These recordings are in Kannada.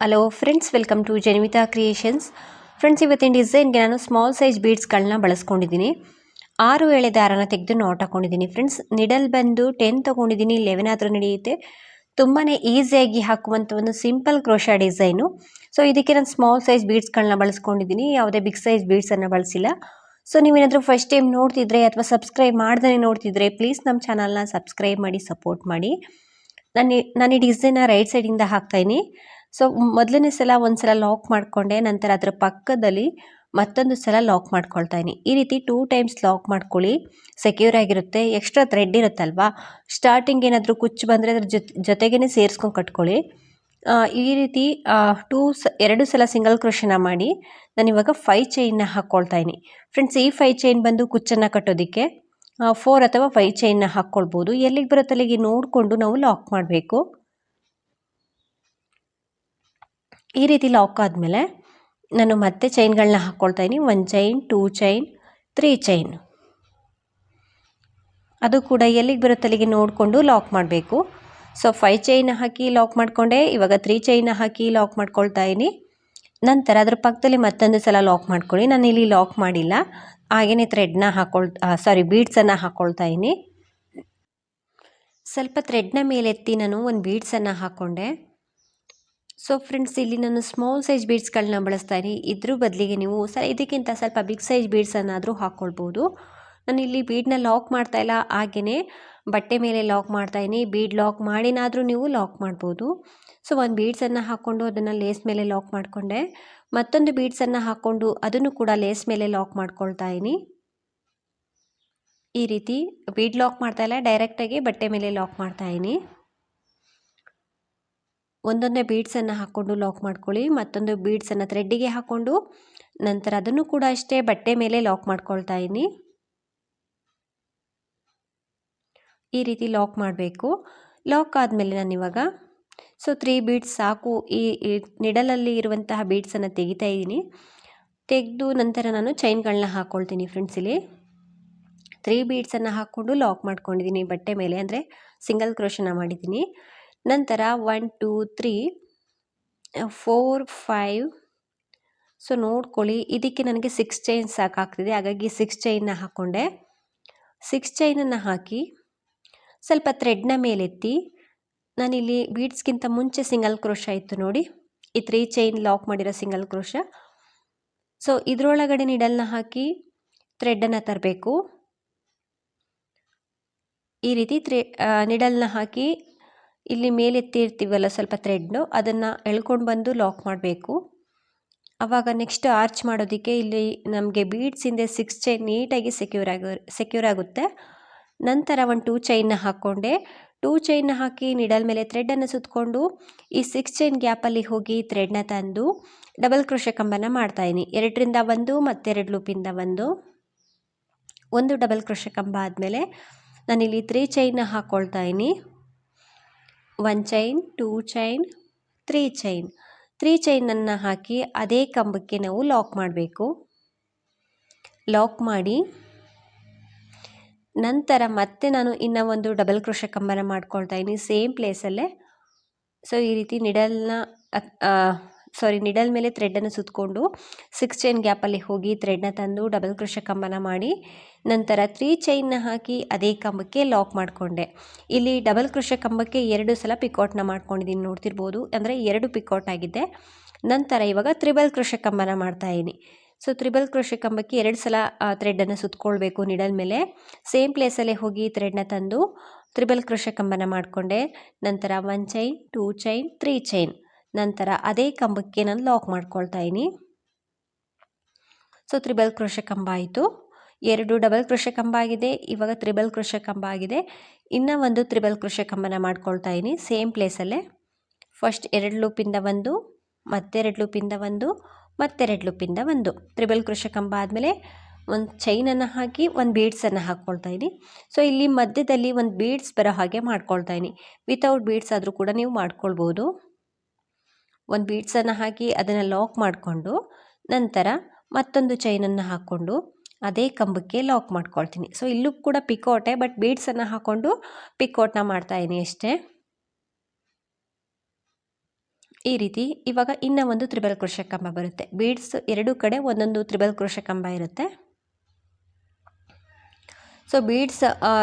Hello friends welcome to Janvita creations friends ಇವತ್ತಿನ ಡಿಸೈನ್ಗೆ ನಾನು ಸ್ಮಾಲ್ ಸೈಜ್ ಬೀಡ್ಸ್ಗಳನ್ನ ಬಳಸ್ಕೊಂಡಿದ್ದೀನಿ. ಆರು ಎಳೆ ದಾರನ ತೆಗೆದು ನೋಟ್ ಹಾಕೊಂಡಿದ್ದೀನಿ ಫ್ರೆಂಡ್ಸ್ ನಿಡಲ್ ಬಂದು ಟೆನ್ ತೊಗೊಂಡಿದ್ದೀನಿ. ಲೆವೆನ್ ಆದರೂ ನಡೆಯುತ್ತೆ. ತುಂಬಾ ಈಸಿಯಾಗಿ ಹಾಕುವಂಥ ಒಂದು ಸಿಂಪಲ್ ಕ್ರೋಶಾ ಡಿಸೈನು ಸೊ ಇದಕ್ಕೆ ನಾನು ಸ್ಮಾಲ್ ಸೈಜ್ ಬೀಡ್ಸ್ಗಳನ್ನ ಬಳಸ್ಕೊಂಡಿದ್ದೀನಿ. ಯಾವುದೇ ಬಿಗ್ ಸೈಜ್ ಬೀಡ್ಸನ್ನು ಬಳಸಿಲ್ಲ. ಸೊ ನೀವೇನಾದರೂ ಫಸ್ಟ್ ಟೈಮ್ ನೋಡ್ತಿದ್ರೆ ಅಥವಾ ಸಬ್ಸ್ಕ್ರೈಬ್ ಮಾಡ್ದೇ ನೋಡ್ತಿದ್ರೆ ಪ್ಲೀಸ್ ನಮ್ಮ ಚಾನಲ್ನ ಸಬ್ಸ್ಕ್ರೈಬ್ ಮಾಡಿ ಸಪೋರ್ಟ್ ಮಾಡಿ. ನಾನು ನಾನು ಈ ಡಿಸೈನ ರೈಟ್ ಸೈಡಿಂದ ಹಾಕ್ತಾಯಿನಿ ಸೊ ಮೊದಲನೇ ಸಲ ಒಂದು ಸಲ ಲಾಕ್ ಮಾಡಿಕೊಂಡೆ, ನಂತರ ಅದರ ಪಕ್ಕದಲ್ಲಿ ಮತ್ತೊಂದು ಸಲ ಲಾಕ್ ಮಾಡ್ಕೊಳ್ತಾ ಇದ್ದೀನಿ. ಈ ರೀತಿ ಟೂ ಟೈಮ್ಸ್ ಲಾಕ್ ಮಾಡ್ಕೊಳ್ಳಿ ಸೆಕ್ಯೂರ್ ಆಗಿರುತ್ತೆ ಎಕ್ಸ್ಟ್ರಾ ಥ್ರೆಡ್ ಇರುತ್ತಲ್ವಾ? ಸ್ಟಾರ್ಟಿಂಗ್ ಏನಾದರೂ ಕುಚ್ಚು ಬಂದರೆ ಅದ್ರ ಜೊತೆ ಜೊತೆಗೇ ಸೇರಿಸ್ಕೊಂಡು ಕಟ್ಕೊಳ್ಳಿ. ಈ ರೀತಿ ಟೂ ಸ, ಎರಡು ಸಲ ಸಿಂಗಲ್ ಕ್ರೋಶನ ಮಾಡಿ, ನಾನು ಇವಾಗ ಫೈ ಚೈನ್ನ ಹಾಕ್ಕೊಳ್ತಾ ಇದ್ದೀನಿ. ಫ್ರೆಂಡ್ಸ್ ಈ ಫೈ ಚೈನ್ ಬಂದು ಕುಚ್ಚನ್ನು ಕಟ್ಟೋದಕ್ಕೆ ಫೋರ್ ಅಥವಾ ಫೈ ಚೈನ್ನ ಹಾಕ್ಕೊಳ್ಬೋದು ಎಲ್ಲಿಗೆ ಬರುತ್ತೆ ಅಲ್ಲಿಗೆ ನೋಡಿಕೊಂಡು ನಾವು ಲಾಕ್ ಮಾಡಬೇಕು. ಈ ರೀತಿ ಲಾಕ್ ಆದಮೇಲೆ ನಾನು ಮತ್ತೆ ಚೈನ್ಗಳನ್ನ ಹಾಕ್ಕೊಳ್ತಾ ಇದ್ದೀನಿ. One chain two chain three chain ಅದು ಕೂಡ ಎಲ್ಲಿಗೆ ಬರುತ್ತೆ ಅಲ್ಲಿಗೆ ನೋಡಿಕೊಂಡು ಲಾಕ್ ಮಾಡಬೇಕು. ಸೊ ಫೈವ್ ಚೈನ್ ಹಾಕಿ ಲಾಕ್ ಮಾಡಿಕೊಂಡೆ. ಇವಾಗ ತ್ರೀ ಚೈನ್ ಹಾಕಿ ಲಾಕ್ ಮಾಡ್ಕೊಳ್ತಾ ಇದ್ದೀನಿ. ನಂತರ ಅದ್ರ ಪಕ್ಕದಲ್ಲಿ ಮತ್ತೊಂದು ಸಲ ಲಾಕ್ ಮಾಡ್ಕೊಳ್ಳಿ. ನಾನು ಇಲ್ಲಿ ಲಾಕ್ ಮಾಡಿಲ್ಲ. ಹಾಗೆಯೇ ಥ್ರೆಡ್ನ ಹಾಕೊಳ್ ಸಾರಿ ಬೀಡ್ಸನ್ನು ಹಾಕ್ಕೊಳ್ತಾ ಇದ್ದೀನಿ. ಸ್ವಲ್ಪ ಥ್ರೆಡ್ನ ಮೇಲೆತ್ತಿ ನಾನು ಒಂದು ಬೀಡ್ಸನ್ನು ಹಾಕ್ಕೊಂಡೆ ಸೊ ಫ್ರೆಂಡ್ಸ್ ಇಲ್ಲಿ ನಾನು ಸ್ಮಾಲ್ ಸೈಜ್ ಬೀಡ್ಸ್ಗಳನ್ನ ಬಳಸ್ತಾ ಇದ್ದೀನಿ ಇದ್ರ ಬದಲಿಗೆ ನೀವು ಸ, ಇದಕ್ಕಿಂತ ಸ್ವಲ್ಪ ಬಿಗ್ ಸೈಜ್ ಬೀಡ್ಸನ್ನಾದರೂ ಹಾಕ್ಕೊಳ್ಬೋದು ನಾನು ಇಲ್ಲಿ ಬೀಡನ್ನ ಲಾಕ್ ಮಾಡ್ತಾ ಇಲ್ಲ ಹಾಗೆಯೇ ಬಟ್ಟೆ ಮೇಲೆ ಲಾಕ್ ಮಾಡ್ತಾಯಿನಿ ಬೀಡ್ ಲಾಕ್ ಮಾಡಿನಾದರೂ ನೀವು ಲಾಕ್ ಮಾಡ್ಬೋದು. ಸೊ ಒಂದು ಬೀಡ್ಸನ್ನು ಹಾಕ್ಕೊಂಡು ಅದನ್ನು ಲೇಸ್ ಮೇಲೆ ಲಾಕ್ ಮಾಡಿಕೊಂಡೆ. ಮತ್ತೊಂದು ಬೀಡ್ಸನ್ನು ಹಾಕ್ಕೊಂಡು ಅದನ್ನು ಕೂಡ ಲೇಸ್ ಮೇಲೆ ಲಾಕ್ ಮಾಡ್ಕೊಳ್ತಾ ಇದ್ದೀನಿ ಈ ರೀತಿ ಬೀಡ್ ಲಾಕ್ ಮಾಡ್ತಾ ಇಲ್ಲ ಡೈರೆಕ್ಟಾಗಿ ಬಟ್ಟೆ ಮೇಲೆ ಲಾಕ್ ಮಾಡ್ತಾ ಇದ್ದೀನಿ ಒಂದೊಂದೇ ಬೀಡ್ಸನ್ನು ಹಾಕ್ಕೊಂಡು ಲಾಕ್ ಮಾಡ್ಕೊಳ್ಳಿ, ಮತ್ತೊಂದು ಬೀಡ್ಸನ್ನು ಥ್ರೆಡ್ಡಿಗೆ ಹಾಕ್ಕೊಂಡು ನಂತರ ಅದನ್ನು ಕೂಡ ಅಷ್ಟೇ ಬಟ್ಟೆ ಮೇಲೆ ಲಾಕ್ ಮಾಡ್ಕೊಳ್ತಾ ಇದ್ದೀನಿ ಈ ರೀತಿ ಲಾಕ್ ಮಾಡಬೇಕು. ಲಾಕ್ ಆದಮೇಲೆ ನಾನು ಇವಾಗ ಸೊ ತ್ರೀ ಬೀಡ್ಸ್ ಸಾಕು ಈ ನಿಡಲಲ್ಲಿ ಇರುವಂತಹ ಬೀಡ್ಸನ್ನು ತೆಗಿತಾ ಇದ್ದೀನಿ. ತೆಗೆದು ನಂತರ ನಾನು ಚೈನ್ಗಳನ್ನ ಹಾಕ್ಕೊಳ್ತೀನಿ ಫ್ರೆಂಡ್ಸ್ ಇಲ್ಲಿ. ತ್ರೀ ಬೀಡ್ಸನ್ನು ಹಾಕ್ಕೊಂಡು ಲಾಕ್ ಮಾಡ್ಕೊಂಡಿದ್ದೀನಿ ಬಟ್ಟೆ ಮೇಲೆ, ಅಂದರೆ ಸಿಂಗಲ್ ಕ್ರೋಶನ ಮಾಡಿದ್ದೀನಿ. ನಂತರ one two three four five so ನೋಡ್ಕೊಳ್ಳಿ. ಇದಕ್ಕೆ ನನಗೆ ಸಿಕ್ಸ್ ಚೈನ್ ಸಾಕಾಗ್ತಿದೆ. ಹಾಗಾಗಿ ಸಿಕ್ಸ್ ಚೈನ್ನ ಹಾಕ್ಕೊಂಡೆ ಸಿಕ್ಸ್ ಚೈನನ್ನು ಹಾಕಿ ಸ್ವಲ್ಪ ಥ್ರೆಡ್ನ ಮೇಲೆತ್ತಿ ನಾನಿಲ್ಲಿ ಬೀಡ್ಸ್ಗಿಂತ ಮುಂಚೆ ಸಿಂಗಲ್ ಕ್ರೋಶ ಇತ್ತು ನೋಡಿ. ಈ ತ್ರೀ ಚೈನ್ ಲಾಕ್ ಮಾಡಿರೋ ಸಿಂಗಲ್ ಕ್ರೋಶ ಸೊ ಇದರೊಳಗಡೆ ನಿಡಲ್ನ ಹಾಕಿ ಥ್ರೆಡ್ಡನ್ನು ತರಬೇಕು. ಈ ರೀತಿ ತ್ರೆ ನಿಡಲ್ನ ಹಾಕಿ ಇಲ್ಲಿ ಮೇಲೆತ್ತಿರ್ತೀವಲ್ಲ ಸ್ವಲ್ಪ ಥ್ರೆಡ್ನು ಅದನ್ನು ಎಳ್ಕೊಂಡು ಬಂದು ಲಾಕ್ ಮಾಡಬೇಕು. ಆವಾಗ ನೆಕ್ಸ್ಟ್ ಆರ್ಚ್ ಮಾಡೋದಕ್ಕೆ ಇಲ್ಲಿ ನಮಗೆ ಬೀಡ್ಸ್ ಹಿಂದೆ ಸಿಕ್ಸ್ ಚೈನ್ ನೀಟಾಗಿ ಸೆಕ್ಯೂರ್ ಆಗ ಸೆಕ್ಯೂರ್ ಆಗುತ್ತೆ. ನಂತರ ಒಂದು ಟೂ ಚೈನ್ನ ಹಾಕ್ಕೊಂಡೆ ಟೂ ಚೈನ್ನ ಹಾಕಿ ನಿಡಲ್ ಮೇಲೆ ಥ್ರೆಡನ್ನು ಸುತ್ತಕೊಂಡು ಈ ಸಿಕ್ಸ್ ಚೈನ್ ಗ್ಯಾಪಲ್ಲಿ ಹೋಗಿ ಥ್ರೆಡ್ನ ತಂದು ಡಬಲ್ ಕ್ರೋಶ ಕಂಬನ ಮಾಡ್ತಾಯಿನಿ ಎರಡರಿಂದ ಒಂದು ಮತ್ತೆರಡು ಲೂಪಿಂದ ಒಂದು. ಒಂದು ಡಬಲ್ ಕ್ರೋಶ ಕಂಬ ಆದಮೇಲೆ ನಾನಿಲ್ಲಿ ತ್ರೀ ಚೈನ್ನ ಹಾಕ್ಕೊಳ್ತಾಯಿನಿ one chain two chain three chain three ಚೈನನ್ನು ಹಾಕಿ ಅದೇ ಕಂಬಕ್ಕೆ ನಾವು ಲಾಕ್ ಮಾಡಬೇಕು. ಲಾಕ್ ಮಾಡಿ ನಂತರ ಮತ್ತೆ ನಾನು ಇನ್ನೂ ಒಂದು ಡಬಲ್ ಕ್ರೋಶ ಕಂಬನ ಮಾಡ್ಕೊಳ್ತಾ ಇದ್ದೀನಿ ಸೇಮ್ ಪ್ಲೇಸಲ್ಲೇ ಸೊ ಈ ರೀತಿ ನಿಡಲ್ನ ಸಾರಿ ನಿಡಲ್ ಮೇಲೆ ಥ್ರೆಡನ್ನು ಸುತ್ತಕೊಂಡು ಸಿಕ್ಸ್ ಚೈನ್ ಗ್ಯಾಪಲ್ಲಿ ಹೋಗಿ ಥ್ರೆಡ್ನ ತಂದು ಡಬಲ್ ಕೃಷ ಕಂಬನ ಮಾಡಿ, ನಂತರ ತ್ರೀ ಚೈನ್ನ ಹಾಕಿ ಅದೇ ಕಂಬಕ್ಕೆ ಲಾಕ್ ಮಾಡಿಕೊಂಡೆ. ಇಲ್ಲಿ ಡಬಲ್ ಕೃಷ ಕಂಬಕ್ಕೆ ಎರಡು ಸಲ ಪಿಕೌಟ್ನ ಮಾಡ್ಕೊಂಡಿದ್ದೀನಿ, ನೋಡ್ತಿರ್ಬೋದು. ಅಂದರೆ ಎರಡು ಪಿಕೌಟ್ ಆಗಿದೆ. ನಂತರ ಇವಾಗ ತ್ರಿಬಲ್ ಕೃಷ ಕಂಬನ ಮಾಡ್ತಾಯಿದ್ದೀನಿ ಸೊ ತ್ರಿಬಲ್ ಕ್ರೋಶ ಕಂಬಕ್ಕೆ ಎರಡು ಸಲ ಥ್ರೆಡ್ಡನ್ನು ಸುತ್ತಕೊಳ್ಬೇಕು ನಿಡಲ್ ಮೇಲೆ. ಸೇಮ್ ಪ್ಲೇಸಲ್ಲೇ ಹೋಗಿ ಥ್ರೆಡ್ನ ತಂದು ತ್ರಿಬಲ್ ಕ್ರೋಶ ಕಂಬನ ಮಾಡಿಕೊಂಡೆ. ನಂತರ one chain two chain three chain ನಂತರ ಅದೇ ಕಂಬಕ್ಕೆ ನಾನು ಲಾಕ್ ಮಾಡ್ಕೊಳ್ತಾ ಇದ್ದೀನಿ ಸೊ ತ್ರಿಬಲ್ ಕ್ರೋಶ ಕಂಬ ಆಯಿತು. ಎರಡು ಡಬಲ್ ಕೃಷಿ ಕಂಬ ಆಗಿದೆ. ಇವಾಗ ತ್ರಿಬಲ್ ಕೃಷಿ ಕಂಬ ಆಗಿದೆ. ಇನ್ನೂ ಒಂದು ತ್ರಿಬಲ್ ಕೃಷಿ ಕಂಬನ ಮಾಡ್ಕೊಳ್ತಾ ಇದ್ದೀನಿ ಸೇಮ್ ಪ್ಲೇಸಲ್ಲೇ ಫಸ್ಟ್ ಎರಡು ಲೂಪಿಂದ ಒಂದು, ಮತ್ತೆರಡು ಲೂಪಿಂದ ಒಂದು, ಮತ್ತೆರಡು ಲೂಪಿಂದ ಒಂದು. ತ್ರಿಬಲ್ ಕೃಷಿ ಕಂಬ ಆದಮೇಲೆ ಒಂದು ಚೈನನ್ನು ಹಾಕಿ, ಒಂದು ಬೀಡ್ಸನ್ನು ಹಾಕ್ಕೊಳ್ತಾ ಇದ್ದೀನಿ ಸೊ ಇಲ್ಲಿ ಮಧ್ಯದಲ್ಲಿ ಒಂದು ಬೀಡ್ಸ್ ಬರೋ ಹಾಗೆ ಮಾಡ್ಕೊಳ್ತಾ ಇದ್ದೀನಿ ವಿತೌಟ್ ಬೀಡ್ಸ್ ಆದರೂ ಕೂಡ ನೀವು ಮಾಡ್ಕೊಳ್ಬೋದು. ಒಂದು ಬೀಡ್ಸನ್ನು ಹಾಕಿ ಅದನ್ನು ಲಾಕ್ ಮಾಡಿಕೊಂಡು ನಂತರ ಮತ್ತೊಂದು ಚೈನನ್ನು ಹಾಕ್ಕೊಂಡು ಅದೇ ಕಂಬಕ್ಕೆ ಲಾಕ್ ಮಾಡ್ಕೊಳ್ತೀನಿ. ಸೊ ಇಲ್ಲೂ ಕೂಡ ಪಿಕೋಟೆ ಬಟ್ ಬೀಡ್ಸನ್ನು ಹಾಕ್ಕೊಂಡು ಪಿಕೋಟ್ನ ಮಾಡ್ತಾಯಿದ್ದೀನಿ ಅಷ್ಟೇ. ಈ ರೀತಿ ಇವಾಗ ಇನ್ನೂ ಒಂದು ತ್ರಿಬಲ್ ಕೃಷ ಕಂಬ ಬರುತ್ತೆ. ಬೀಡ್ಸ್ ಎರಡೂ ಕಡೆ ಒಂದೊಂದು ತ್ರಿಬಲ್ ಕೃಷ ಕಂಬ ಇರುತ್ತೆ. ಸೊ ಬೀಡ್ಸ್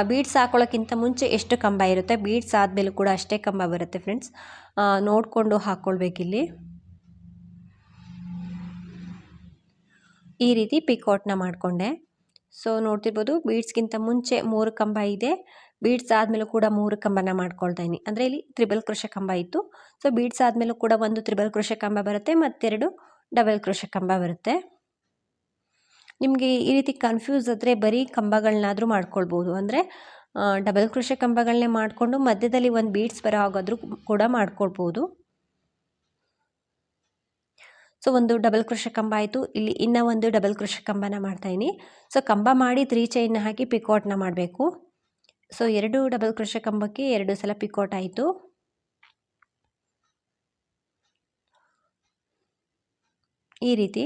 ಬೀಡ್ಸ್ ಹಾಕೊಳ್ಳೋಕ್ಕಿಂತ ಮುಂಚೆ ಎಷ್ಟು ಕಂಬ ಇರುತ್ತೆ? ಬೀಡ್ಸ್ ಆದಮೇಲೆ ಕೂಡ ಅಷ್ಟೇ ಕಂಬ ಬರುತ್ತೆ ಫ್ರೆಂಡ್ಸ್ ನೋಡಿಕೊಂಡು ಹಾಕ್ಕೊಳ್ಬೇಕಿಲ್ಲಿ ಈ ರೀತಿ ಪಿಕೌಟ್ನ ಮಾಡಿಕೊಂಡೆ. ಸೊ ನೋಡ್ತಿರ್ಬೋದು ಬೀಡ್ಸ್ಗಿಂತ ಮುಂಚೆ ಮೂರು ಕಂಬ ಇದೆ. ಬೀಡ್ಸ್ ಆದಮೇಲೂ ಕೂಡ ಮೂರು ಕಂಬನ ಮಾಡ್ಕೊಳ್ತಾ ಇದ್ದೀನಿ. ಅಂದರೆ ಇಲ್ಲಿ ತ್ರಿಬಲ್ ಕೃಷ ಕಂಬ ಇತ್ತು. ಸೊ ಬೀಡ್ಸ್ ಆದಮೇಲೂ ಕೂಡ ಒಂದು ತ್ರಿಬಲ್ ಕೃಷ ಕಂಬ ಬರುತ್ತೆ, ಮತ್ತೆರಡು ಡಬಲ್ ಕೃಷ ಕಂಬ ಬರುತ್ತೆ. ನಿಮಗೆ ಈ ರೀತಿ ಕನ್ಫ್ಯೂಸ್ ಆದರೆ ಬರೀ ಕಂಬಗಳನ್ನಾದರೂ ಮಾಡ್ಕೊಳ್ಬೋದು. ಅಂದರೆ ಡಬಲ್ ಕೃಷ ಕಂಬಗಳನ್ನೇ ಮಾಡಿಕೊಂಡು ಮಧ್ಯದಲ್ಲಿ ಒಂದು ಬೀಡ್ಸ್ ಬರೋ ಹಾಗಾದರೂ ಕೂಡ ಮಾಡ್ಕೊಳ್ಬೋದು. ಸೊ ಒಂದು ಡಬಲ್ ಕೃಷ ಕಂಬ ಆಯಿತು. ಇಲ್ಲಿ ಇನ್ನೂ ಒಂದು ಡಬಲ್ ಕೃಷಿ ಕಂಬನ ಮಾಡ್ತಾಯಿನಿ ಸೊ ಕಂಬ ಮಾಡಿ ತ್ರೀ ಚೈನ್ನ ಹಾಕಿ ಪಿಕೋಟ್ನ ಮಾಡಬೇಕು. ಸೊ ಎರಡು ಡಬಲ್ ಕೃಷಿ ಕಂಬಕ್ಕೆ ಎರಡು ಸಲ ಪಿಕೋಟ್ ಆಯಿತು. ಈ ರೀತಿ.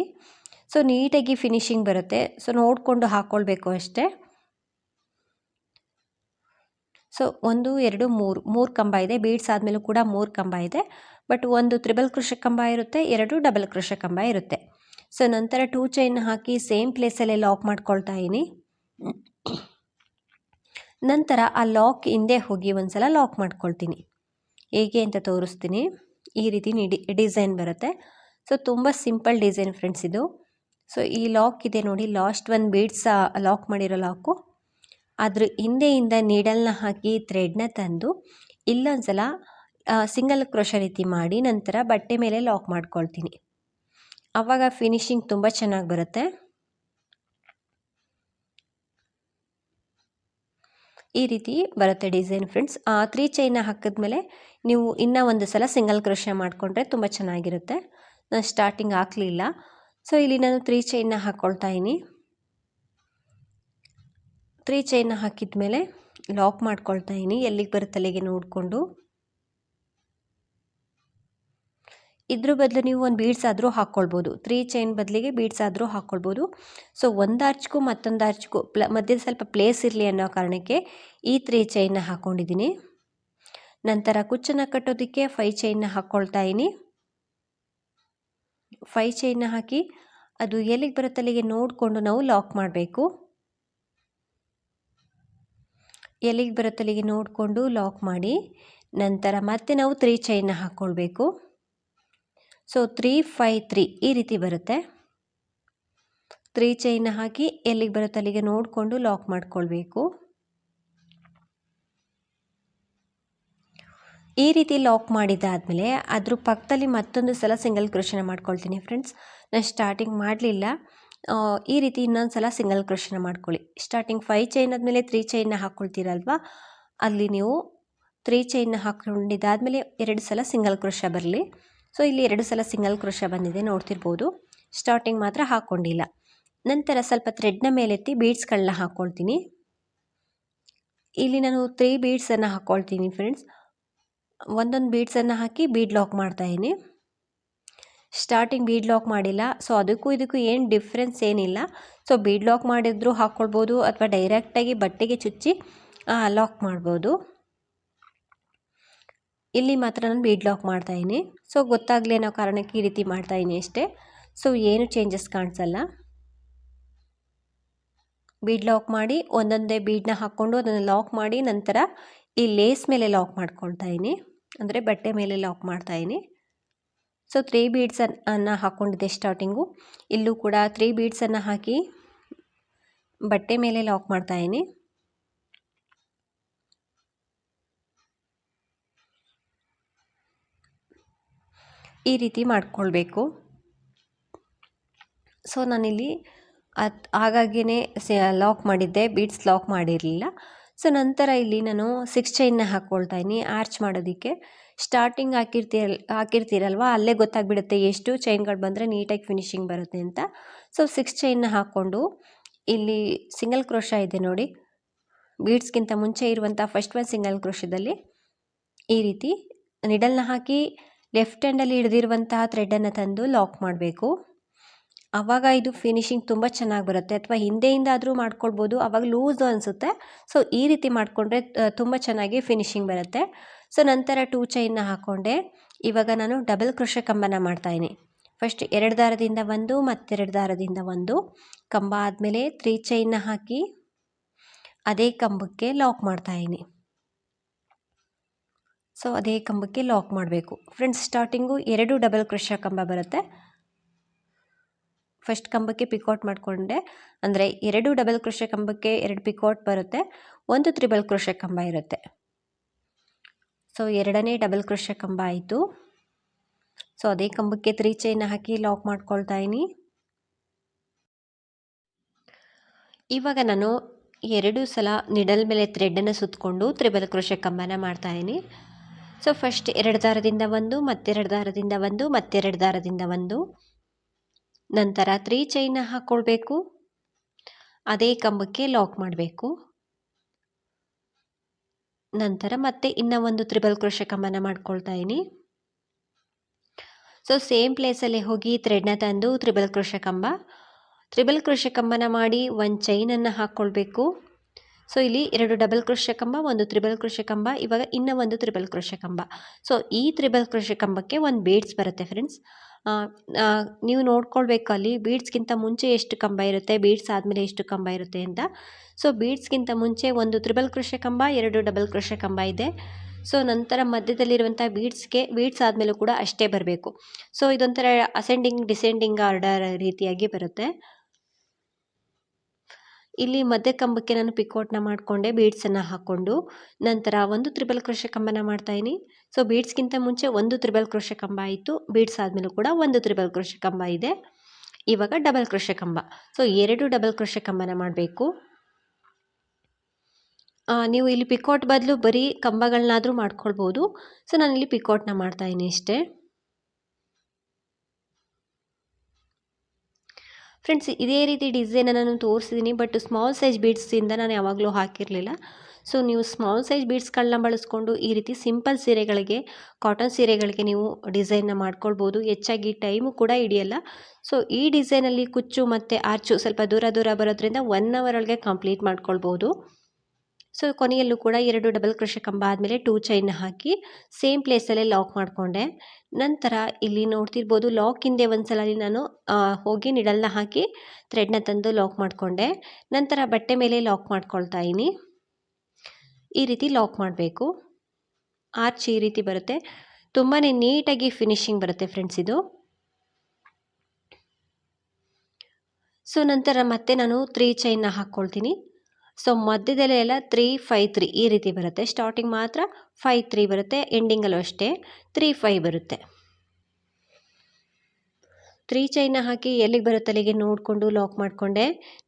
ಸೊ ನೀಟಾಗಿ ಫಿನಿಶಿಂಗ್ ಬರುತ್ತೆ. ಸೊ ನೋಡಿಕೊಂಡು ಹಾಕ್ಕೊಳ್ಬೇಕು ಅಷ್ಟೇ. ಸೊ ಒಂದು, ಎರಡು, ಮೂರು ಮೂರು ಕಂಬ ಇದೆ. ಬೀಡ್ಸ್ ಆದಮೇಲೂ ಕೂಡ ಮೂರು ಕಂಬ ಇದೆ. ಬಟ್ ಒಂದು ತ್ರಿಬಲ್ ಕೃಷ ಕಂಬ ಇರುತ್ತೆ, ಎರಡು ಡಬಲ್ ಕೃಷ ಕಂಬ ಇರುತ್ತೆ. ಸೊ ನಂತರ ಟೂ ಚೈನ್ ಹಾಕಿ ಸೇಮ್ ಪ್ಲೇಸಲ್ಲೇ ಲಾಕ್ ಮಾಡ್ಕೊಳ್ತಾ ಇದ್ದೀನಿ. ನಂತರ ಆ ಲಾಕ್ ಹಿಂದೆ ಹೋಗಿ ಒಂದು ಸಲ ಲಾಕ್ ಮಾಡ್ಕೊಳ್ತೀನಿ. ಹೇಗೆ ಅಂತ ತೋರಿಸ್ತೀನಿ. ಈ ರೀತಿ ಡಿಸೈನ್ ಬರುತ್ತೆ. ಸೊ ತುಂಬ ಸಿಂಪಲ್ ಡಿಸೈನ್ ಫ್ರೆಂಡ್ಸ್ ಇದು. ಸೊ ಈ ಲಾಕ್ ಇದೆ ನೋಡಿ. ಲಾಸ್ಟ್ ಒಂದು ಬೀಡ್ಸ್ ಲಾಕ್ ಮಾಡಿರೋ ಲಾಕು ಅದ್ರ ಹಿಂದೆಯಿಂದ ನೀಡಲ್ನ ಹಾಕಿ ಥ್ರೆಡ್ನ ತಂದು, ಇಲ್ಲೊಂದ್ಸಲ ಸಿಂಗಲ್ ಕ್ರೋಶ ರೀತಿ ಮಾಡಿ, ನಂತರ ಬಟ್ಟೆ ಮೇಲೆ ಲಾಕ್ ಮಾಡ್ಕೊಳ್ತೀನಿ. ಆವಾಗ ಫಿನಿಶಿಂಗ್ ತುಂಬ ಚೆನ್ನಾಗಿ ಬರುತ್ತೆ. ಈ ರೀತಿ ಬರುತ್ತೆ ಡಿಸೈನ್ ಫ್ರೆಂಡ್ಸ್ ತ್ರೀ ಚೈನ ಹಾಕಿದ್ಮೇಲೆ ನೀವು ಇನ್ನೂ ಒಂದು ಸಲ ಸಿಂಗಲ್ ಕ್ರೋಶ ಮಾಡಿಕೊಂಡ್ರೆ ತುಂಬ ಚೆನ್ನಾಗಿರುತ್ತೆ. ನಾನು ಸ್ಟಾರ್ಟಿಂಗ್ ಹಾಕಲಿಲ್ಲ. ಸೊ ಇಲ್ಲಿ ನಾನು ತ್ರೀ ಚೈನ್ನ ಹಾಕ್ಕೊಳ್ತಾ ಇದ್ದೀನಿ ತ್ರೀ ಚೈನ್ನ ಹಾಕಿದ ಮೇಲೆ ಲಾಕ್ ಮಾಡ್ಕೊಳ್ತಾ ಇದ್ದೀನಿ ಎಲ್ಲಿಗೆ ಬರುತ್ತೆ ಅಲ್ಲಿಗೆ ನೋಡಿಕೊಂಡು. ಇದ್ರ ಬದಲು ನೀವು ಒಂದು ಬೀಡ್ಸ್ ಆದರೂ ಹಾಕ್ಕೊಳ್ಬೋದು ತ್ರೀ ಚೈನ್ ಬದಲಿಗೆ ಬೀಡ್ಸ್ ಆದರೂ ಹಾಕ್ಕೊಳ್ಬೋದು ಸೊ ಒಂದು ಆರ್ಚ್ಗೂ ಮತ್ತೊಂದು ಆರ್ಚ್ಗೂ ಪ್ಲ ಮಧ್ಯದ ಸ್ವಲ್ಪ ಪ್ಲೇಸ್ ಇರಲಿ ಅನ್ನೋ ಕಾರಣಕ್ಕೆ ಈ ತ್ರೀ ಚೈನ್ನ ಹಾಕ್ಕೊಂಡಿದ್ದೀನಿ ನಂತರ ಕುಚ್ಚನ್ನು ಕಟ್ಟೋದಕ್ಕೆ ಫೈ ಚೈನ್ನ ಹಾಕ್ಕೊಳ್ತಾ ಇದ್ದೀನಿ ಫೈ ಚೈನ್ನ ಹಾಕಿ ಅದು ಎಲ್ಲಿಗೆ ಬರುತ್ತೆ ಅಲ್ಲಿಗೆ ನೋಡಿಕೊಂಡು ನಾವು ಲಾಕ್ ಮಾಡಬೇಕು. ಎಲ್ಲಿಗೆ ಬರುತ್ತೆ ಅಲ್ಲಿಗೆ ನೋಡಿಕೊಂಡು ಲಾಕ್ ಮಾಡಿ ನಂತರ ಮತ್ತೆ ನಾವು ತ್ರೀ ಚೈನ್ನ ಹಾಕ್ಕೊಳ್ಬೇಕು ಸೊ ತ್ರೀ ಫೈ ತ್ರೀ ಈ ರೀತಿ ಬರುತ್ತೆ. ತ್ರೀ ಚೈನ್ನ ಹಾಕಿ ಎಲ್ಲಿಗೆ ಬರುತ್ತೆ ಅಲ್ಲಿಗೆ ನೋಡಿಕೊಂಡು ಲಾಕ್ ಮಾಡ್ಕೊಳ್ಬೇಕು. ಈ ರೀತಿ ಲಾಕ್ ಮಾಡಿದ್ದಾದಮೇಲೆ ಅದ್ರ ಪಕ್ಕದಲ್ಲಿ ಮತ್ತೊಂದು ಸಲ ಸಿಂಗಲ್ ಕ್ರೋಶನ ಮಾಡ್ಕೊಳ್ತೀನಿ ಫ್ರೆಂಡ್ಸ್ ನಾನು ಸ್ಟಾರ್ಟಿಂಗ್ ಮಾಡಲಿಲ್ಲ. ಈ ರೀತಿ ಇನ್ನೊಂದು ಸಲ ಸಿಂಗಲ್ ಕ್ರೋಶನ ಮಾಡ್ಕೊಳ್ಳಿ. ಸ್ಟಾರ್ಟಿಂಗ್ ಫೈವ್ ಚೈನ್ ಆದಮೇಲೆ ತ್ರೀ ಚೈನ್ನ ಹಾಕ್ಕೊಳ್ತೀರಲ್ವ ಅಲ್ಲಿ ನೀವು ತ್ರೀ ಚೈನ್ನ ಹಾಕ್ಕೊಂಡಿದ್ದಾದಮೇಲೆ ಎರಡು ಸಲ ಸಿಂಗಲ್ ಕ್ರೋಶ ಬರಲಿ. ಸೊ ಇಲ್ಲಿ ಎರಡು ಸಲ ಸಿಂಗಲ್ ಕ್ರೋಶ ಬಂದಿದೆ, ನೋಡ್ತಿರ್ಬೋದು. ಸ್ಟಾರ್ಟಿಂಗ್ ಮಾತ್ರ ಹಾಕ್ಕೊಂಡಿಲ್ಲ ನಂತರ ಸ್ವಲ್ಪ ಥ್ರೆಡ್ನ ಮೇಲೆತ್ತಿ ಬೀಡ್ಸ್ಗಳನ್ನ ಹಾಕ್ಕೊಳ್ತೀನಿ ಇಲ್ಲಿ ನಾನು ತ್ರೀ ಬೀಡ್ಸನ್ನು ಹಾಕ್ಕೊಳ್ತೀನಿ ಫ್ರೆಂಡ್ಸ್ ಒಂದೊಂದು ಬೀಡ್ಸನ್ನು ಹಾಕಿ ಬೀಡ್ ಲಾಕ್ ಮಾಡ್ತಾಯಿದ್ದೀನಿ ಸ್ಟಾರ್ಟಿಂಗ್ ಬೀಡ್ ಲಾಕ್ ಮಾಡಿಲ್ಲ. ಸೊ ಅದಕ್ಕೂ ಇದಕ್ಕೂ ಏನು ಡಿಫ್ರೆನ್ಸ್ ಏನಿಲ್ಲ. ಸೊ ಬೀಡ್ ಲಾಕ್ ಮಾಡಿದ್ರು ಹಾಕ್ಕೊಳ್ಬೋದು ಅಥವಾ ಡೈರೆಕ್ಟಾಗಿ ಬಟ್ಟೆಗೆ ಚುಚ್ಚಿ ಲಾಕ್ ಮಾಡ್ಬೋದು. ಇಲ್ಲಿ ಮಾತ್ರ ನಾನು ಬೀಡ್ ಲಾಕ್ ಮಾಡ್ತಾಯಿದ್ದೀನಿ ಸೊ ಗೊತ್ತಾಗಲಿ ಅನ್ನೋ ಕಾರಣಕ್ಕೆ ಈ ರೀತಿ ಮಾಡ್ತಾಯಿದ್ದೀನಿ ಅಷ್ಟೇ. ಸೊ ಏನು ಚೇಂಜಸ್ ಕಾಣಿಸಲ್ಲ. ಬೀಡ್ ಲಾಕ್ ಮಾಡಿ ಒಂದೊಂದೇ ಬೀಡನ್ನ ಹಾಕ್ಕೊಂಡು ಅದನ್ನು ಲಾಕ್ ಮಾಡಿ ನಂತರ ಈ ಲೇಸ್ ಮೇಲೆ ಲಾಕ್ ಮಾಡ್ಕೊಳ್ತಾ ಇದ್ದೀನಿ. ಅಂದರೆ ಬಟ್ಟೆ ಮೇಲೆ ಲಾಕ್ ಮಾಡ್ತಾಯಿದ್ದೀನಿ ಸೊ ತ್ರೀ ಬೀಡ್ಸನ್ನು ಹಾಕ್ಕೊಂಡಿದ್ದೆ ಸ್ಟಾರ್ಟಿಂಗು ಇಲ್ಲೂ ಕೂಡ ತ್ರೀ ಬೀಡ್ಸನ್ನು ಹಾಕಿ ಬಟ್ಟೆ ಮೇಲೆ ಲಾಕ್ ಮಾಡ್ತಾಯಿದ್ದೀನಿ ಈ ರೀತಿ ಮಾಡಿಕೊಳ್ಬೇಕು. ಸೊ ನಾನಿಲ್ಲಿ ಅದು ಹಾಗಾಗಿಯೇ ಲಾಕ್ ಮಾಡಿದ್ದೆ ಬೀಡ್ಸ್ ಲಾಕ್ ಮಾಡಿರಲಿಲ್ಲ. ಸೊ, ನಂತರ ಇಲ್ಲಿ ನಾನು ಸಿಕ್ಸ್ ಚೈನ್ನ ಹಾಕ್ಕೊಳ್ತಾ ಇದ್ದೀನಿ ಆರ್ಚ್ ಮಾಡೋದಕ್ಕೆ. ಸ್ಟಾರ್ಟಿಂಗ್ ಹಾಕಿರ್ತೀರಲ್, ಹಾಕಿರ್ತೀರಲ್ವ? ಅಲ್ಲೇ ಗೊತ್ತಾಗ್ಬಿಡುತ್ತೆ ಎಷ್ಟು ಚೈನ್ಗಳು ಬಂದರೆ ನೀಟಾಗಿ ಫಿನಿಶಿಂಗ್ ಬರುತ್ತೆ ಅಂತ. ಸೊ ಸಿಕ್ಸ್ ಚೈನ್ನ ಹಾಕ್ಕೊಂಡು ಇಲ್ಲಿ ಸಿಂಗಲ್ ಕ್ರೋಶ ಇದೆ ನೋಡಿ. ಬೀಡ್ಸ್ಗಿಂತ ಮುಂಚೆ ಇರುವಂಥ ಫಸ್ಟ್ ಒನ್ ಸಿಂಗಲ್ ಕ್ರೋಶದಲ್ಲಿ ಈ ರೀತಿ ನಿಡಲ್ನ ಹಾಕಿ ಲೆಫ್ಟ್ ಹ್ಯಾಂಡಲ್ಲಿ ಹಿಡಿದಿರುವಂತಹ ಥ್ರೆಡನ್ನು ತಂದು ಲಾಕ್ ಮಾಡಬೇಕು. ಆವಾಗ ಇದು ಫಿನಿಶಿಂಗ್ ತುಂಬ ಚೆನ್ನಾಗಿ ಬರುತ್ತೆ. ಅಥವಾ ಹಿಂದೆಯಿಂದ ಆದರೂ ಮಾಡ್ಕೊಳ್ಬೋದು. ಆವಾಗ ಲೂಸು ಅನಿಸುತ್ತೆ. ಸೊ ಈ ರೀತಿ ಮಾಡಿಕೊಂಡ್ರೆ ತುಂಬ ಚೆನ್ನಾಗಿ ಫಿನಿಶಿಂಗ್ ಬರುತ್ತೆ. ಸೊ ನಂತರ ಟೂ ಚೈನ್ನ ಹಾಕ್ಕೊಂಡೆ ಇವಾಗ ನಾನು ಡಬಲ್ ಕೃಷ ಕಂಬನ ಮಾಡ್ತಾಯಿನಿ ಫಸ್ಟ್ ಎರಡು ದಾರದಿಂದ ಒಂದು, ಮತ್ತೆರಡು ದಾರದಿಂದ ಒಂದು. ಕಂಬ ಆದಮೇಲೆ ತ್ರೀ ಚೈನ್ನ ಹಾಕಿ ಅದೇ ಕಂಬಕ್ಕೆ ಲಾಕ್ ಮಾಡ್ತಾಯಿನಿ ಸೊ ಅದೇ ಕಂಬಕ್ಕೆ ಲಾಕ್ ಮಾಡಬೇಕು. ಫ್ರೆಂಡ್ಸ್ ಸ್ಟಾರ್ಟಿಂಗು ಎರಡು ಡಬಲ್ ಕೃಷ ಕಂಬ ಬರುತ್ತೆ. ಫಸ್ಟ್ ಕಂಬಕ್ಕೆ ಪಿಕೌಟ್ ಮಾಡಿಕೊಂಡೆ. ಅಂದರೆ ಎರಡು ಡಬಲ್ ಕೃಷಿ ಕಂಬಕ್ಕೆ ಎರಡು ಪಿಕೌಟ್ ಬರುತ್ತೆ. ಒಂದು ತ್ರಿಬಲ್ ಕೃಷ ಕಂಬ ಇರುತ್ತೆ. ಸೊ ಎರಡನೇ ಡಬಲ್ ಕೃಷ ಕಂಬ ಆಯಿತು. ಸೊ ಅದೇ ಕಂಬಕ್ಕೆ ತ್ರೀ ಚೈನ್ ಹಾಕಿ ಲಾಕ್ ಮಾಡ್ಕೊಳ್ತಾ ಇನಿ ಇವಾಗ ನಾನು ಎರಡು ಸಲ ನಿಡಲ್ ಮೇಲೆ ಥ್ರೆಡ್ಡನ್ನು ಸುತ್ತಕೊಂಡು ತ್ರಿಬಲ್ ಕೃಷ ಕಂಬನ ಮಾಡ್ತಾಯಿದ್ದೀನಿ ಸೊ ಫಸ್ಟ್ ಎರಡು ದಾರದಿಂದ ಒಂದು, ಮತ್ತೆರಡು ದಾರದಿಂದ ಒಂದು, ಮತ್ತೆರಡು ದಾರದಿಂದ ಒಂದು. ನಂತರ ತ್ರೀ ಚೈನ ಹಾಕ್ಕೊಳ್ಬೇಕು ಅದೇ ಕಂಬಕ್ಕೆ ಲಾಕ್ ಮಾಡಬೇಕು. ನಂತರ ಮತ್ತೆ ಇನ್ನೂ ಒಂದು ತ್ರಿಬಲ್ ಕ್ರೋಶ ಕಂಬನ ಮಾಡ್ಕೊಳ್ತಾ ಇದ್ದೀನಿ ಸೊ ಸೇಮ್ ಪ್ಲೇಸಲ್ಲಿ ಹೋಗಿ ಥ್ರೆಡ್ನ ತಂದು ತ್ರಿಬಲ್ ಕ್ರೋಶ ಕಂಬ. ತ್ರಿಬಲ್ ಕ್ರೋಶ ಕಂಬನ ಮಾಡಿ ಒಂದು ಚೈನನ್ನು ಹಾಕ್ಕೊಳ್ಬೇಕು ಸೊ ಇಲ್ಲಿ ಎರಡು ಡಬಲ್ ಕ್ರೋಶ ಕಂಬ, ಒಂದು ತ್ರಿಬಲ್ ಕ್ರೋಶ ಕಂಬ, ಇವಾಗ ಇನ್ನೂ ಒಂದು ತ್ರಿಬಲ್ ಕ್ರೋಶ ಕಂಬ. ಸೊ ಈ ತ್ರಿಬಲ್ ಕ್ರೋಶ ಕಂಬಕ್ಕೆ ಒಂದು ಬೇಡ್ಸ್ ಬರುತ್ತೆ ಫ್ರೆಂಡ್ಸ್ ನೀವು ನೋಡ್ಕೊಳ್ಬೇಕು ಅಲ್ಲಿ ಬೀಡ್ಸ್ಗಿಂತ ಮುಂಚೆ ಎಷ್ಟು ಕಂಬ ಇರುತ್ತೆ ಬೀಡ್ಸ್ ಆದಮೇಲೆ ಎಷ್ಟು ಕಂಬ ಇರುತ್ತೆ ಅಂತ. ಸೊ ಬೀಡ್ಸ್ಗಿಂತ ಮುಂಚೆ ಒಂದು ತ್ರಿಬಲ್ ಕೃಷ ಕಂಬ, ಎರಡು ಡಬಲ್ ಕೃಷ ಕಂಬ ಇದೆ. ಸೊ ನಂತರ ಮಧ್ಯದಲ್ಲಿರುವಂಥ ಬೀಡ್ಸ್ಗೆ ಬೀಡ್ಸ್ ಆದಮೇಲೂ ಕೂಡ ಅಷ್ಟೇ ಬರಬೇಕು. ಸೊ ಇದೊಂಥರ ಅಸೆಂಡಿಂಗ್ ಡಿಸೆಂಡಿಂಗ್ ಆರ್ಡರ್ ರೀತಿಯಾಗಿ ಬರುತ್ತೆ. ಇಲ್ಲಿ ಮಧ್ಯ ಕಂಬಕ್ಕೆ ನಾನು ಪಿಕೋಟ್ನ ಮಾಡಿಕೊಂಡೆ, ಬೀಡ್ಸನ್ನು ಹಾಕ್ಕೊಂಡು. ನಂತರ ಒಂದು ತ್ರಿಬಲ್ ಕೃಷ ಕಂಬನ ಮಾಡ್ತಾಯಿನಿ ಸೊ ಬೀಡ್ಸ್ಗಿಂತ ಮುಂಚೆ ಒಂದು ತ್ರಿಬಲ್ ಕೃಷ ಕಂಬ ಆಯಿತು. ಬೀಡ್ಸ್ ಆದಮೇಲೂ ಕೂಡ ಒಂದು ತ್ರಿಬಲ್ ಕೃಷ ಕಂಬ ಇದೆ. ಇವಾಗ ಡಬಲ್ ಕೃಷ ಕಂಬ. ಸೊ ಎರಡು ಡಬಲ್ ಕೃಷ ಕಂಬನ ಮಾಡಬೇಕು. ನೀವು ಇಲ್ಲಿ ಪಿಕೋಟ್ ಬದಲು ಬರೀ ಕಂಬಗಳನ್ನಾದರೂ ಮಾಡ್ಕೊಳ್ಬೋದು. ಸೊ ನಾನಿಲ್ಲಿ ಪಿಕೋಟ್ನ ಮಾಡ್ತಾಯಿನಿ ಅಷ್ಟೇ. ಫ್ರೆಂಡ್ಸ್, ಇದೇ ರೀತಿ ಡಿಸೈನನ್ನು ನಾನು ತೋರಿಸಿದ್ದೀನಿ ಬಟ್ ಸ್ಮಾಲ್ ಸೈಜ್ ಬೀಡ್ಸಿಂದ ನಾನು ಯಾವಾಗಲೂ ಹಾಕಿರಲಿಲ್ಲ. ಸೊ ನೀವು ಸ್ಮಾಲ್ ಸೈಜ್ ಬೀಡ್ಸ್ಗಳನ್ನ ಬಳಸ್ಕೊಂಡು ಈ ರೀತಿ ಸಿಂಪಲ್ ಸೀರೆಗಳಿಗೆ ಕಾಟನ್ ಸೀರೆಗಳಿಗೆ ನೀವು ಡಿಸೈನ್ನ ಮಾಡ್ಕೊಳ್ಬೋದು. ಹೆಚ್ಚಾಗಿ ಟೈಮು ಕೂಡ ಹಿಡಿಯಲ್ಲ. ಸೊ ಈ ಡಿಸೈನಲ್ಲಿ ಕುಚ್ಚು ಮತ್ತು ಆರ್ಚು ಸ್ವಲ್ಪ ದೂರ ದೂರ ಬರೋದ್ರಿಂದ ಒನ್ ಅವರ್ ಒಳಗೆ ಕಂಪ್ಲೀಟ್ ಮಾಡ್ಕೊಳ್ಬೋದು. ಸೊ, ಕೊನೆಯಲ್ಲೂ ಕೂಡ ಎರಡು ಡಬಲ್ ಕ್ರೋಶೆ ಕಂಬ ಆದಮೇಲೆ ಟೂ ಚೈನ್ ಹಾಕಿ ಸೇಮ್ ಪ್ಲೇಸಲ್ಲೇ ಲಾಕ್ ಮಾಡಿಕೊಂಡೆ. ನಂತರ ಇಲ್ಲಿ ನೋಡ್ತಿರ್ಬೋದು ಲಾಕ್ ಹಿಂದೆ ಒಂದ್ಸಲ ನಾನು ಹೋಗಿ ನಿಡಲ್ನ ಹಾಕಿ ಥ್ರೆಡ್ನ ತಂದು ಲಾಕ್ ಮಾಡಿಕೊಂಡೆ. ನಂತರ ಬಟ್ಟೆ ಮೇಲೆ ಲಾಕ್ ಮಾಡ್ಕೊಳ್ತಾ ಇದ್ದೀನಿ. ಈ ರೀತಿ ಲಾಕ್ ಮಾಡಬೇಕು. ಆರ್ಚ್ ಈ ರೀತಿ ಬರುತ್ತೆ. ತುಂಬಾ ನೀಟಾಗಿ ಫಿನಿಶಿಂಗ್ ಬರುತ್ತೆ ಫ್ರೆಂಡ್ಸ್ ಇದು. ಸೊ, ನಂತರ ಮತ್ತೆ ನಾನು ತ್ರೀ ಚೈನ್ನ ಹಾಕ್ಕೊಳ್ತೀನಿ. ಸೊ ಮಧ್ಯದಲ್ಲೆಲ್ಲ ತ್ರೀ ಫೈ ತ್ರೀ ಈ ರೀತಿ ಬರುತ್ತೆ. ಸ್ಟಾರ್ಟಿಂಗ್ ಮಾತ್ರ ಫೈ ತ್ರೀ ಬರುತ್ತೆ. ಎಂಡಿಂಗಲ್ಲೂ ಅಷ್ಟೇ ತ್ರೀ ಫೈ ಬರುತ್ತೆ. ತ್ರೀ ಚೈನ ಹಾಕಿ ಎಲ್ಲಿಗೆ ಬರುತ್ತೆ ಅಲ್ಲಿಗೆ ನೋಡಿಕೊಂಡು ಲಾಕ್ ಮಾಡಿಕೊಂಡೆ.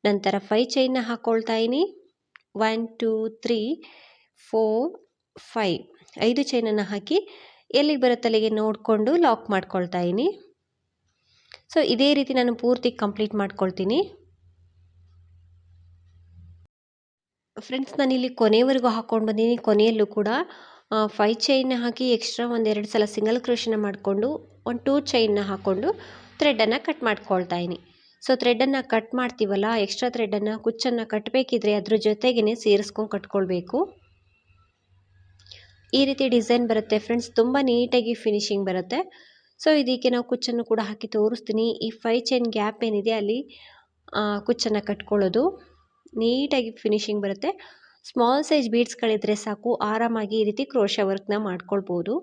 ನಂತರ ಫೈ ಚೈನ ಹಾಕ್ಕೊಳ್ತಾ ಇದ್ದೀನಿ one two three four five ಐದು ಚೈನನ್ನು ಹಾಕಿ ಎಲ್ಲಿಗೆ ಬರುತ್ತೆ ಅಲ್ಲಿಗೆ ನೋಡಿಕೊಂಡು ಲಾಕ್ ಮಾಡ್ಕೊಳ್ತಾ ಇದ್ದೀನಿ ಸೊ ಇದೇ ರೀತಿ ನಾನು ಪೂರ್ತಿ ಕಂಪ್ಲೀಟ್ ಮಾಡ್ಕೊಳ್ತೀನಿ. ಫ್ರೆಂಡ್ಸ್ ನಾನಿಲ್ಲಿ ಕೊನೆವರೆಗೂ ಹಾಕ್ಕೊಂಡು ಬಂದೀನಿ. ಕೊನೆಯಲ್ಲೂ ಕೂಡ ಫೈ ಚೈನ್ನ ಹಾಕಿ ಎಕ್ಸ್ಟ್ರಾ ಒಂದೆರಡು ಸಲ ಸಿಂಗಲ್ ಕ್ರೋಶನ ಮಾಡಿಕೊಂಡು, ಒಂದು ಟೂ ಚೈನ್ನ ಹಾಕ್ಕೊಂಡು ಥ್ರೆಡ್ಡನ್ನು ಕಟ್ ಮಾಡ್ಕೊಳ್ತಾ ಇದ್ದೀನಿ ಸೊ ಥ್ರೆಡನ್ನು ಕಟ್ ಮಾಡ್ತೀವಲ್ಲ ಎಕ್ಸ್ಟ್ರಾ ಥ್ರೆಡನ್ನು ಕುಚ್ಚನ್ನು ಕಟ್ಟಬೇಕಿದ್ರೆ ಅದ್ರ ಜೊತೆಗೇ ಸೇರಿಸ್ಕೊಂಡು ಕಟ್ಕೊಳ್ಬೇಕು. ಈ ರೀತಿ ಡಿಸೈನ್ ಬರುತ್ತೆ ಫ್ರೆಂಡ್ಸ್ ತುಂಬ ನೀಟಾಗಿ ಫಿನಿಶಿಂಗ್ ಬರುತ್ತೆ. ಸೊ ಇದಕ್ಕೆ ನಾವು ಕುಚ್ಚನ್ನು ಕೂಡ ಹಾಕಿ ತೋರಿಸ್ತೀನಿ. ಈ ಫೈ ಚೈನ್ ಗ್ಯಾಪ್ ಏನಿದೆ ಅಲ್ಲಿ ಕುಚ್ಚನ್ನು ಕಟ್ಕೊಳ್ಳೋದು. ನೀಟಾಗಿ ಫಿನಿಶಿಂಗ್ ಬರುತ್ತೆ. ಸ್ಮಾಲ್ ಸೈಜ್ ಬೀಡ್ಸ್ಗಳಿದ್ರೆ ಸಾಕು. ಆರಾಮಾಗಿ ಈ ರೀತಿ ಕ್ರೋಶ ವರ್ಕ್ನ ಮಾಡ್ಕೊಳ್ಬೋದು.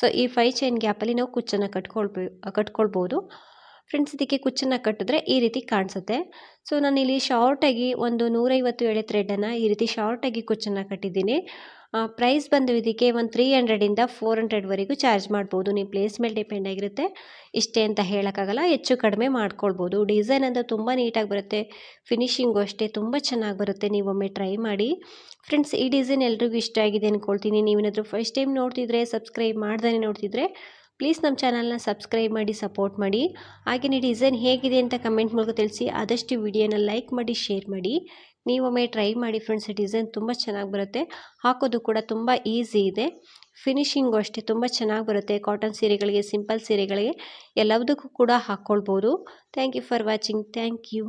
ಸೊ ಈ ಫೈವ್ ಚೈನ್ ಗ್ಯಾಪಲ್ಲಿ ನಾವು ಕುಚ್ಚನ್ನು ಕಟ್ಕೊಳ್ಬೇ, ಕಟ್ಕೊಳ್ಬೋದು. ಫ್ರೆಂಡ್ಸ್ ಇದಕ್ಕೆ ಕುಚ್ಚನ್ನು ಕಟ್ಟಿದ್ರೆ ಈ ರೀತಿ ಕಾಣಿಸುತ್ತೆ. ಸೊ ನಾನಿಲ್ಲಿ ಶಾರ್ಟಾಗಿ ಒಂದು ನೂರೈವತ್ತು ಎಳೆ ಥ್ರೆಡನ್ನು ಈ ರೀತಿ ಶಾರ್ಟಾಗಿ ಕುಚ್ಚನ್ನು ಕಟ್ಟಿದ್ದೀನಿ. ಪ್ರೈಸ್ ಬಂದು ಇದಕ್ಕೆ ಒಂದು ತ್ರೀ ಹಂಡ್ರೆಡಿಂದ ಫೋರ್ ಹಂಡ್ರೆಡ್ವರೆಗೂ ಚಾರ್ಜ್ ಮಾಡ್ಬೋದು. ನೀವು ಪ್ಲೇಸ್ ಮೇಲೆ ಡಿಪೆಂಡ್ ಆಗಿರುತ್ತೆ. ಇಷ್ಟೇ ಅಂತ ಹೇಳೋಕ್ಕಾಗಲ್ಲ. ಹೆಚ್ಚು ಕಡಿಮೆ ಮಾಡ್ಕೊಳ್ಬೋದು. ಡಿಸೈನ್ ಅಂತ ತುಂಬ ನೀಟಾಗಿ ಬರುತ್ತೆ. ಫಿನಿಷಿಂಗು ಅಷ್ಟೇ ತುಂಬ ಚೆನ್ನಾಗಿ ಬರುತ್ತೆ. ನೀವೊಮ್ಮೆ ಟ್ರೈ ಮಾಡಿ. ಫ್ರೆಂಡ್ಸ್ ಈ ಡಿಸೈನ್ ಎಲ್ರಿಗೂ ಇಷ್ಟ ಆಗಿದೆ ಅಂದ್ಕೊಳ್ತೀನಿ ನೀವೇನಾದರೂ ಫಸ್ಟ್ ಟೈಮ್ ನೋಡ್ತಿದ್ರೆ ಸಬ್ಸ್ಕ್ರೈಬ್ ಮಾಡ್ದೇ ನೋಡ್ತಿದ್ರೆ ಪ್ಲೀಸ್ ನಮ್ಮ ಚಾನಲ್ನ ಸಬ್ಸ್ಕ್ರೈಬ್ ಮಾಡಿ ಸಪೋರ್ಟ್ ಮಾಡಿ. ಹಾಗೆಯೇ ಡಿಸೈನ್ ಹೇಗಿದೆ ಅಂತ ಕಮೆಂಟ್ ಮೂಲಕ ತಿಳಿಸಿ. ಆದಷ್ಟು ವಿಡಿಯೋನ ಲೈಕ್ ಮಾಡಿ ಶೇರ್ ಮಾಡಿ. ನೀವೊಮ್ಮೆ ಟ್ರೈ ಮಾಡಿ ಫ್ರೆಂಡ್ಸ್ ಡಿಸೈನ್ ತುಂಬ ಚೆನ್ನಾಗಿ ಬರುತ್ತೆ. ಹಾಕೋದು ಕೂಡ ತುಂಬ ಈಸಿ ಇದೆ. ಫಿನಿಶಿಂಗು ಅಷ್ಟೇ ತುಂಬ ಚೆನ್ನಾಗಿ ಬರುತ್ತೆ. ಕಾಟನ್ ಸೀರೆಗಳಿಗೆ ಸಿಂಪಲ್ ಸೀರೆಗಳಿಗೆ ಎಲ್ಲದಕ್ಕೂ ಕೂಡ ಹಾಕ್ಕೊಳ್ಬೋದು thank you for watching thank you